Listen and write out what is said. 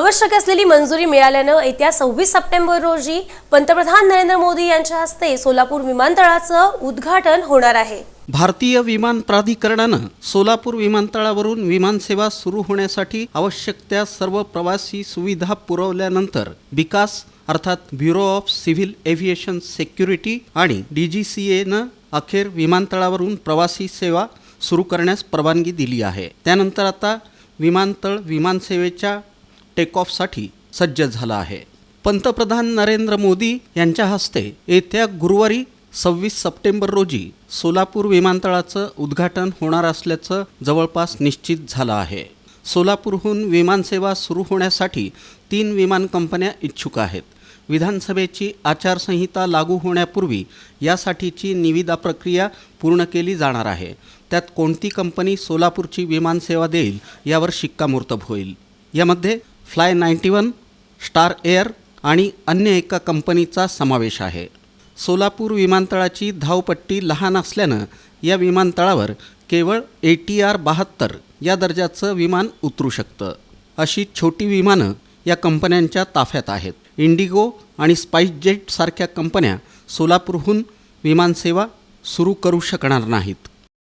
आवश्यक असलेली मंजुरी मिळाल्यानं येत्या सव्वीस सप्टेंबर रोजी पंतप्रधान नरेंद्र मोदी यांच्या हस्ते सोलापूर विमानतळाचं उद्घाटन होणार आहे. भारतीय विमान प्राधिकरणानं सोलापूर विमानतळावरून विमानसेवा सुरू होण्यासाठी आवश्यक त्या सर्व प्रवासी सुविधा पुरवल्यानंतर विकास अर्थात bureau of civil aviation security आणि डी जी सी एनं अखेर विमानतळावरून प्रवासी सेवा सुरू करण्यास परवानगी दिली आहे. त्यानंतर आता विमानतळ विमानसेवेच्या टेक ऑफसाठी सज्ज झालं आहे. पंतप्रधान नरेंद्र मोदी यांच्या हस्ते येत्या गुरुवारी सव्वीस सप्टेंबर रोजी सोलापूर विमानतळाचं उद्घाटन होणार असल्याचं जवळपास निश्चित झालं आहे. सोलापूरहून विमानसेवा सुरू होण्यासाठी तीन विमान कंपन्या इच्छुक आहेत. विधानसभेची आचारसंहिता लागू होण्यापूर्वी यासाठीची निविदा प्रक्रिया पूर्ण केली जाणार आहे. त्यात कोणती कंपनी सोलापूरची विमानसेवा देईल यावर शिक्कामोर्तब होईल. यामध्ये fly ninety one star air आणि अन्य एका कंपनीचा समावेश आहे. सोलापूर विमानतळाची धावपट्टी लहान असल्यानं या विमानतळावर केवळ ए टी आर बहात्तर या दर्जाचं विमान उतरू शकतं. अशी छोटी विमानं या कंपन्यांच्या ताफ्यात आहेत. इंडिगो आणि स्पाईसजेटसारख्या कंपन्या सोलापूरहून विमानसेवा सुरू करू शकणार नाहीत.